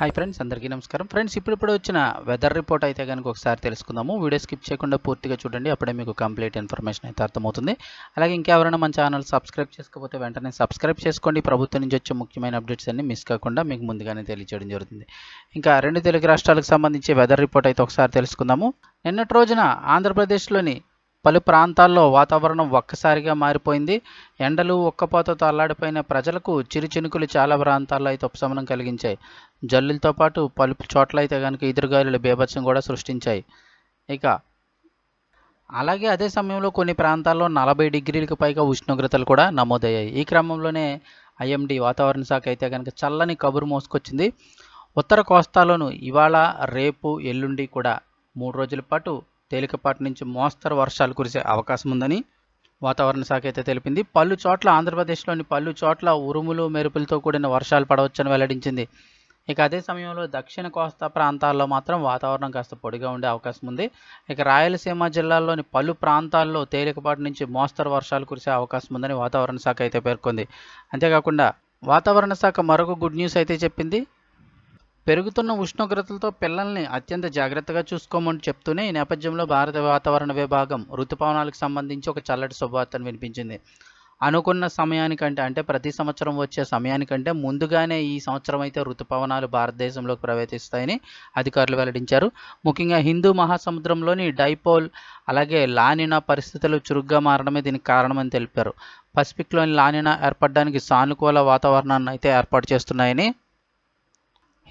Hi friends అందరికీ నమస్కారం. Friends ఇప్పుడిప్పుడు వచ్చిన వెదర్ రిపోర్ట్ అయితే కనుక ఒకసారి తెలుసుకుందాము. వీడియో స్కిప్ చేయకుండా పూర్తిగా చూడండి అప్పుడే మీకు కంప్లీట్ ఇన్ఫర్మేషన్ అయితే అర్థమవుతుంది. అలాగే ఇంకెవరైనా మన ఛానల్ సబ్స్క్రైబ్ చేసుకోకపోతే వెంటనే సబ్స్క్రైబ్ చేసుకోండి. ప్రభుత్వం నుంచి వచ్చే ముఖ్యమైన అప్డేట్స్ అన్ని మిస్ కాకుండా మీకు ముందుగానే తెలియజేయడం జరుగుతుంది. ఇంకా రెండు తెలుగు రాష్ట్రాలకు సంబంధించి వెదర్ రిపోర్ట్ అయితే ఒకసారి తెలుసుకుందాము. నిన్నటి రోజున ఆంధ్రప్రదేశ్లోని పలు ప్రాంతాల్లో వాతావరణం ఒక్కసారిగా మారిపోయింది. ఎండలు ఒక్కపోతతో అల్లాడిపోయిన ప్రజలకు చిరు చినుకులు చాలా ప్రాంతాల్లో అయితే ఉపశమనం కలిగించాయి. జల్లులతో పాటు పలు చోట్ల అయితే కనుక ఎదురుగాలులు బీభత్సం కూడా సృష్టించాయి. ఇక అలాగే అదే సమయంలో కొన్ని ప్రాంతాల్లో నలభై డిగ్రీలకు పైగా ఉష్ణోగ్రతలు కూడా నమోదయ్యాయి. ఈ క్రమంలోనే ఐఎండి వాతావరణ శాఖ అయితే కనుక చల్లని కబురు మోసుకొచ్చింది. ఉత్తర కోస్తాలోను ఇవాళ రేపు ఎల్లుండి కూడా మూడు రోజుల పాటు తేలికపాటి నుంచి మోస్తరు వర్షాలు కురిసే అవకాశం ఉందని వాతావరణ శాఖ అయితే తెలిపింది. పలు చోట్ల ఆంధ్రప్రదేశ్లోని పలు చోట్ల ఉరుములు మెరుపులతో కూడిన వర్షాలు పడవచ్చని వెల్లడించింది. ఇక అదే సమయంలో దక్షిణ కోస్తా ప్రాంతాల్లో మాత్రం వాతావరణం కాస్త పొడిగా ఉండే అవకాశం ఉంది ఇక రాయలసీమ జిల్లాల్లోని పలు ప్రాంతాల్లో తేలికపాటి నుంచి మోస్తరు వర్షాలు కురిసే అవకాశం ఉందని వాతావరణ శాఖ అయితే పేర్కొంది. అంతేకాకుండా వాతావరణ శాఖ మరొక గుడ్ న్యూస్ అయితే చెప్పింది. పెరుగుతున్న ఉష్ణోగ్రతలతో పిల్లల్ని అత్యంత జాగ్రత్తగా చూసుకోమని చెప్తూనే ఈ నేపథ్యంలో భారత వాతావరణ విభాగం ఋతుపవనాలకు సంబంధించి ఒక చల్లటి శుభవార్తను వినిపించింది. అనుకున్న సమయానికంటే అంటే ప్రతి సంవత్సరం వచ్చే సమయానికంటే ముందుగానే ఈ సంవత్సరం అయితే ఋతుపవనాలు భారతదేశంలోకి ప్రవేశిస్తాయని అధికారులు వెల్లడించారు. ముఖ్యంగా హిందూ మహాసముద్రంలోని డైపోల్ అలాగే లానినా పరిస్థితులు చురుగ్గా మారడమే దీనికి కారణమని తెలిపారు. పసిఫిక్లోని లానినా ఏర్పడడానికి సానుకూల వాతావరణాన్ని అయితే ఏర్పాటు చేస్తున్నాయని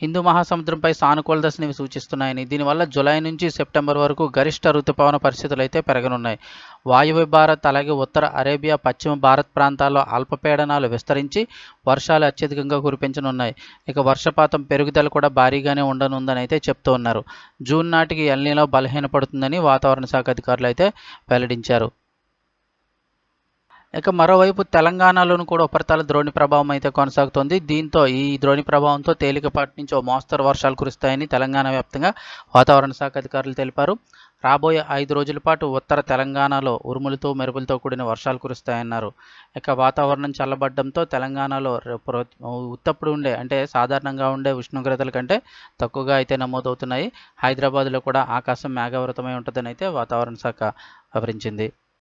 హిందూ మహాసముద్రంపై సానుకూల దశని సూచిస్తున్నాయని. దీనివల్ల జులై నుంచి సెప్టెంబర్ వరకు గరిష్ట ఋతుపవన పరిస్థితులు అయితే పెరగనున్నాయి. వాయువ్య భారత్ అలాగే ఉత్తర అరేబియా పశ్చిమ భారత్ ప్రాంతాల్లో అల్పపీడనాలు విస్తరించి వర్షాలు అత్యధికంగా కురిపించనున్నాయి. ఇక వర్షపాతం పెరుగుదల కూడా భారీగానే ఉండనుందని అయితే చెప్తూ ఉన్నారు. జూన్ నాటికి ఎల్నీలో బలహీనపడుతుందని వాతావరణ శాఖ అధికారులు అయితే వెల్లడించారు. ఇక మరోవైపు తెలంగాణలోను కూడా ఉపరితల ద్రోణి ప్రభావం అయితే కొనసాగుతోంది. దీంతో ఈ ద్రోణి ప్రభావంతో తేలికపాటి నుంచి ఓ మోస్తరు వర్షాలు కురుస్తాయని తెలంగాణ వ్యాప్తంగా వాతావరణ శాఖ అధికారులు తెలిపారు. రాబోయే ఐదు రోజుల పాటు ఉత్తర తెలంగాణలో ఉరుములతో మెరుపులతో కూడిన వర్షాలు కురుస్తాయన్నారు. ఇక వాతావరణం చల్లబడడంతో తెలంగాణలో ఉత్తప్పుడు ఉండే అంటే సాధారణంగా ఉండే ఉష్ణోగ్రతల కంటే తక్కువగా అయితే నమోదవుతున్నాయి. హైదరాబాద్లో కూడా ఆకాశం మేఘావృతమై ఉంటుందని అయితే వాతావరణ శాఖ వివరించింది.